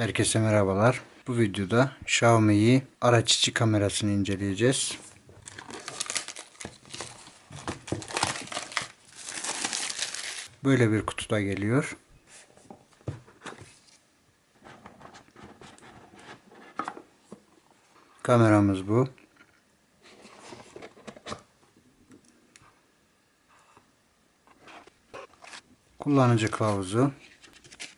Herkese merhabalar. Bu videoda Xiaomi'yi araç içi kamerasını inceleyeceğiz. Böyle bir kutuda geliyor. Kameramız bu. Kullanıcı kılavuzu.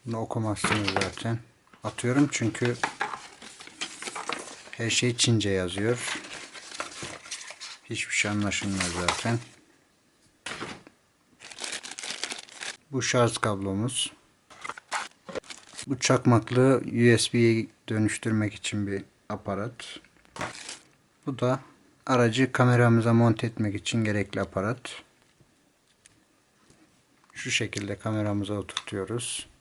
Bunu okumazsınız zaten. Atıyorum çünkü her şey Çince yazıyor. Hiçbir şey anlaşılmıyor zaten. Bu şarj kablomuz. Bu çakmaklı USB'ye dönüştürmek için bir aparat. Bu da aracı kameramıza monte etmek için gerekli aparat. Şu şekilde kameramıza oturtuyoruz.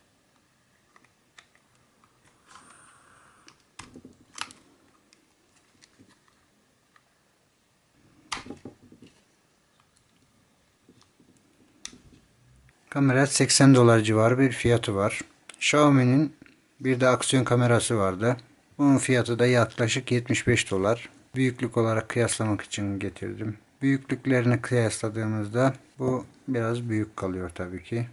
Kamera 80 dolar civarı bir fiyatı var. Xiaomi'nin bir de aksiyon kamerası vardı. Bunun fiyatı da yaklaşık 75 dolar. Büyüklük olarak kıyaslamak için getirdim. Büyüklüklerini kıyasladığımızda bu biraz büyük kalıyor tabii ki.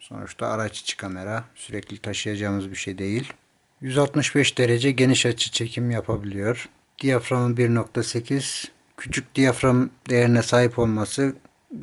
Sonuçta araç içi kamera sürekli taşıyacağımız bir şey değil. 165 derece geniş açı çekim yapabiliyor. Diyaframı 1.8 küçük diyafram değerine sahip olması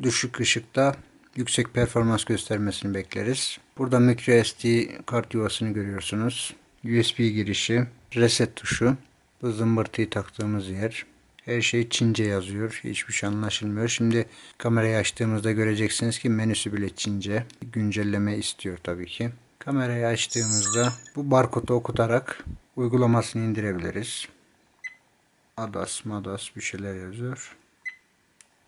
düşük ışıkta yüksek performans göstermesini bekleriz. Burada micro SD kart yuvasını görüyorsunuz. USB girişi, reset tuşu, bu zımbırtıyı taktığımız yer. Her şey Çince yazıyor. Hiçbir şey anlaşılmıyor. Şimdi kamerayı açtığımızda göreceksiniz ki menüsü bile Çince. Güncelleme istiyor tabii ki. Kamerayı açtığımızda bu barkodu okutarak uygulamasını indirebiliriz. Adas, Madas bir şeyler yazıyor.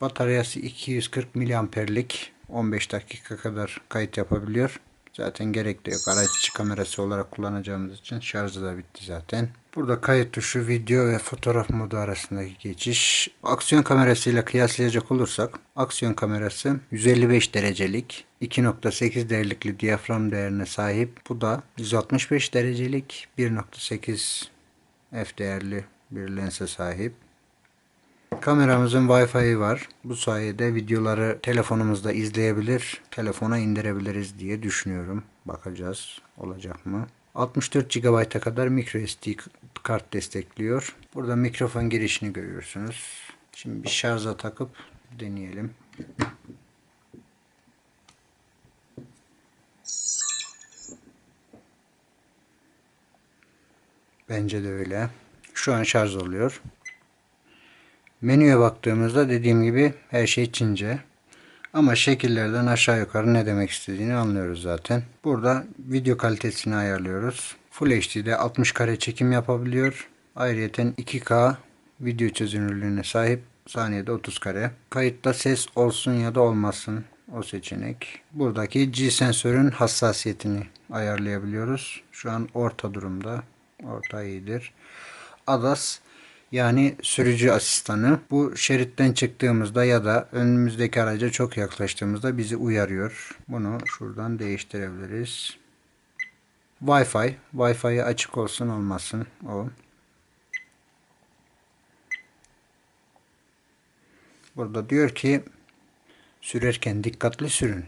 Bataryası 240 miliamperlik 15 dakika kadar kayıt yapabiliyor. Zaten gerek de yok. Araç içi kamerası olarak kullanacağımız için şarjı da bitti zaten. Burada kayıt tuşu, video ve fotoğraf modu arasındaki geçiş. Aksiyon kamerasıyla kıyaslayacak olursak, aksiyon kamerası 155 derecelik, 2.8 derinlikli diyafram değerine sahip. Bu da 165 derecelik, 1.8 f değerli bir lense sahip. Kameramızın Wi-Fi'yi var. Bu sayede videoları telefonumuzda izleyebilir, telefona indirebiliriz diye düşünüyorum. Bakacağız olacak mı? 64 GB'a kadar microSD kart destekliyor. Burada mikrofon girişini görüyorsunuz. Şimdi bir şarja takıp deneyelim. Bence de öyle. Şu an şarj oluyor. Menüye baktığımızda dediğim gibi her şey Çince. Ama şekillerden aşağı yukarı ne demek istediğini anlıyoruz zaten. Burada video kalitesini ayarlıyoruz. Full HD'de 60 kare çekim yapabiliyor. Ayrıyeten 2K video çözünürlüğüne sahip. Saniyede 30 kare. Kayıtta ses olsun ya da olmasın o seçenek. Buradaki G sensörün hassasiyetini ayarlayabiliyoruz. Şu an orta durumda. Orta iyidir. ADAS yani sürücü asistanı bu şeritten çıktığımızda ya da önümüzdeki araca çok yaklaştığımızda bizi uyarıyor. Bunu şuradan değiştirebiliriz. Wi-Fi. Wi-Fi açık olsun olmasın o. Burada diyor ki sürerken dikkatli sürün.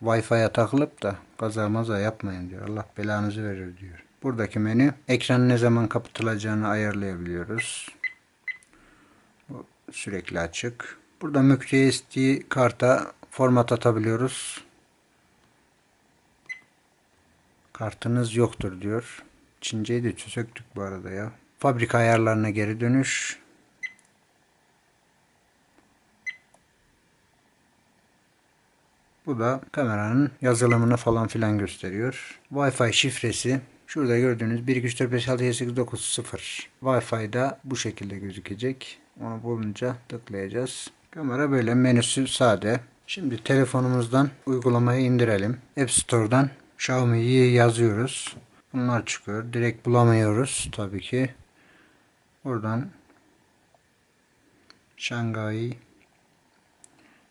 Wi-Fi'ye takılıp da kaza maza yapmayın diyor. Allah belanızı verir diyor. Buradaki menü ekran ne zaman kapatılacağını ayarlayabiliyoruz. Bu sürekli açık. Burada microSD karta format atabiliyoruz. Kartınız yoktur diyor. Çinceyi de söktük bu arada ya. Fabrika ayarlarına geri dönüş. Bu da kameranın yazılımını falan filan gösteriyor. Wi-Fi şifresi Şurada gördüğünüz 1, 2, 3, 4, 5, 6, 7, 8, 9, 0. Wi-Fi'da bu şekilde gözükecek. Onu bulunca tıklayacağız. Kamera böyle menüsü sade. Şimdi telefonumuzdan uygulamayı indirelim. App Store'dan Xiaomi'yi yazıyoruz. Bunlar çıkıyor. Direkt bulamıyoruz tabii ki. Buradan Şangay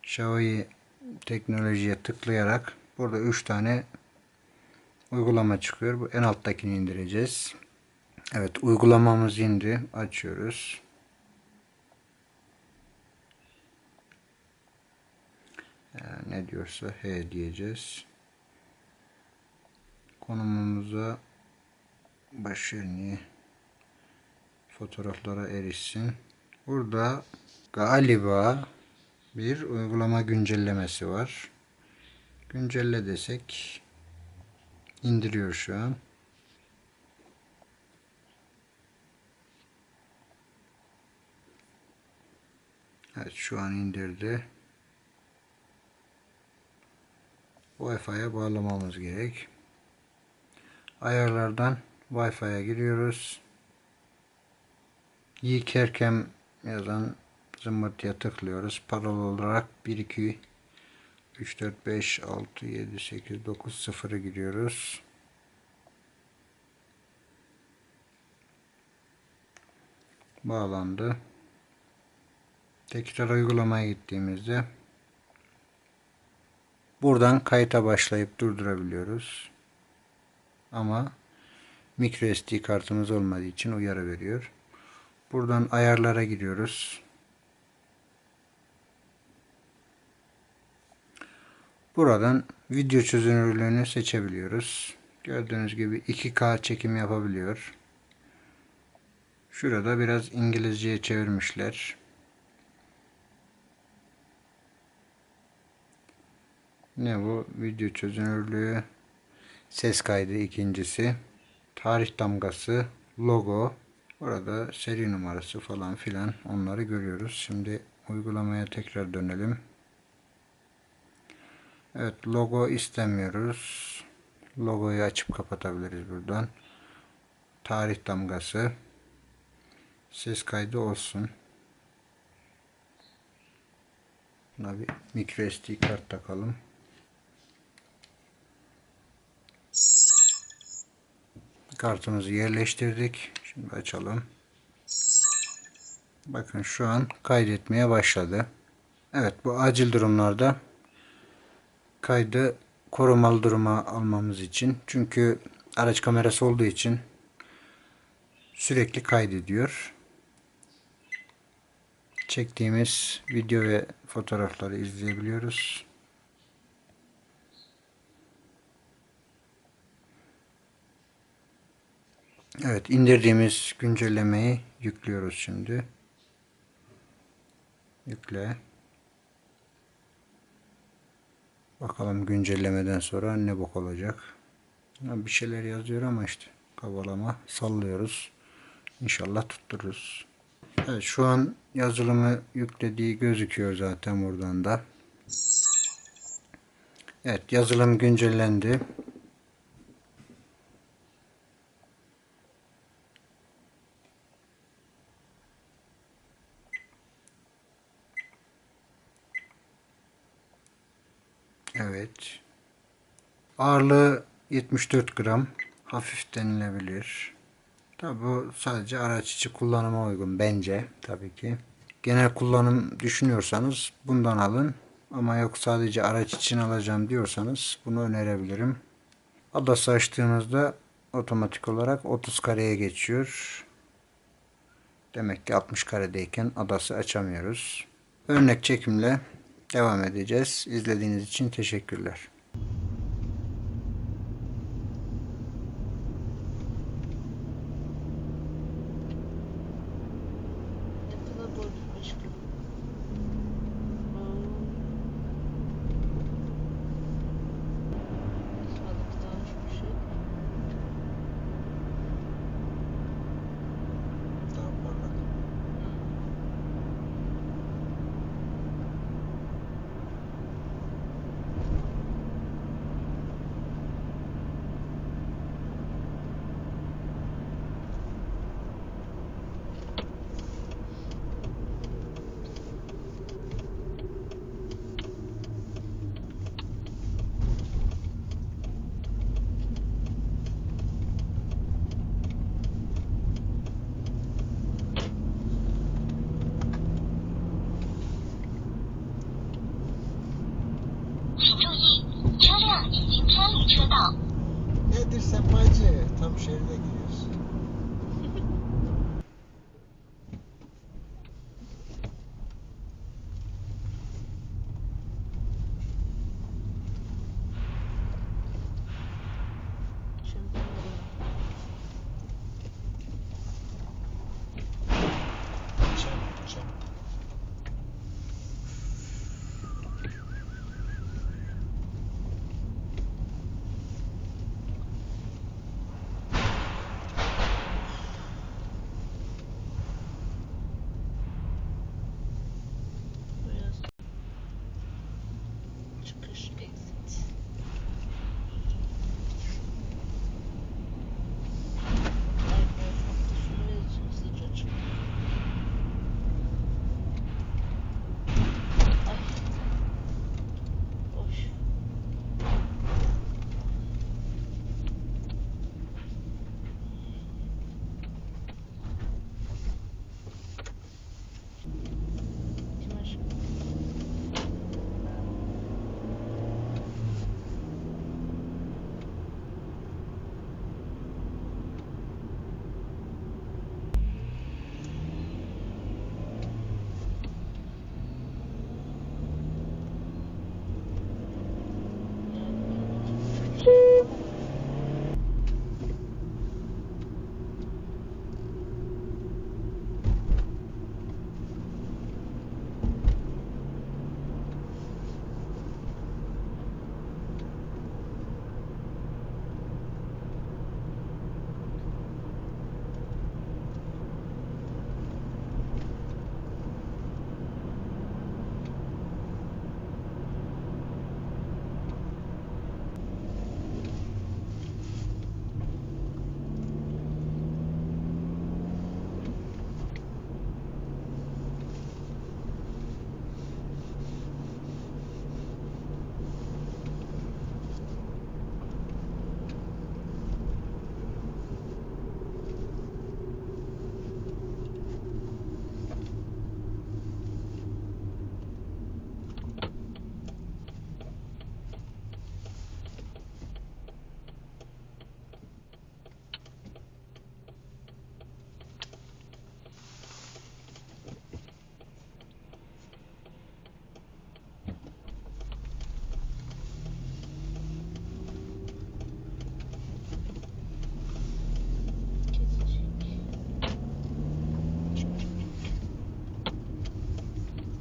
Xiaomi teknolojiye tıklayarak burada 3 tane uygulama çıkıyor. Bu en alttakini indireceğiz. Evet uygulamamız indi. Açıyoruz. Ee, ne diyorsa H diyeceğiz. Konumumuza başarılı fotoğraflara erişsin. Burada galiba bir uygulama güncellemesi var. Güncelle desek indiriyor şu an. Evet şu an indirdi. Wi-Fi'ye bağlamamız gerek. Ayarlardan Wi-Fi'ye giriyoruz. Yikerkem yazan zımbırtıya tıklıyoruz. Parol olarak 1 2 3 4 5 6 7 8 9 0'ı giriyoruz. Bağlandı. Tekrar uygulamaya gittiğimizde buradan kayıta başlayıp durdurabiliyoruz. Ama microSD kartımız olmadığı için uyarı veriyor. Buradan ayarlara giriyoruz. Buradan video çözünürlüğünü seçebiliyoruz. Gördüğünüz gibi 2K çekim yapabiliyor. Şurada biraz İngilizceye çevirmişler. Ne bu? Video çözünürlüğü. Ses kaydı ikincisi. Tarih damgası. Logo. Burada seri numarası falan filan onları görüyoruz. Şimdi uygulamaya tekrar dönelim. Evet logo istemiyoruz. Logoyu açıp kapatabiliriz buradan. Tarih damgası. Ses kaydı olsun. Buna bir micro SD kart takalım. Kartımızı yerleştirdik. Şimdi açalım. Bakın şu an kaydetmeye başladı. Evet bu acil durumlarda kaydı korumalı duruma almamız için. Çünkü araç kamerası olduğu için sürekli kaydediyor. Çektiğimiz video ve fotoğrafları izleyebiliyoruz. Evet indirdiğimiz güncellemeyi yüklüyoruz şimdi. Yükle. Bakalım güncellemeden sonra ne bok olacak. Bir şeyler yazıyor ama işte kavalama sallıyoruz. İnşallah tuttururuz. Evet şu an yazılımı yüklediği gözüküyor zaten buradan da. Evet yazılım güncellendi. Evet. Ağırlığı 74 gram. Hafif denilebilir. Tabi bu sadece araç içi kullanıma uygun bence tabii ki. Genel kullanım düşünüyorsanız bundan alın. Ama yok sadece araç için alacağım diyorsanız bunu önerebilirim. Adası açtığınızda otomatik olarak 30 kareye geçiyor. Demek ki 60 karedeyken adası açamıyoruz. Örnek çekimle devam edeceğiz. İzlediğiniz için teşekkürler.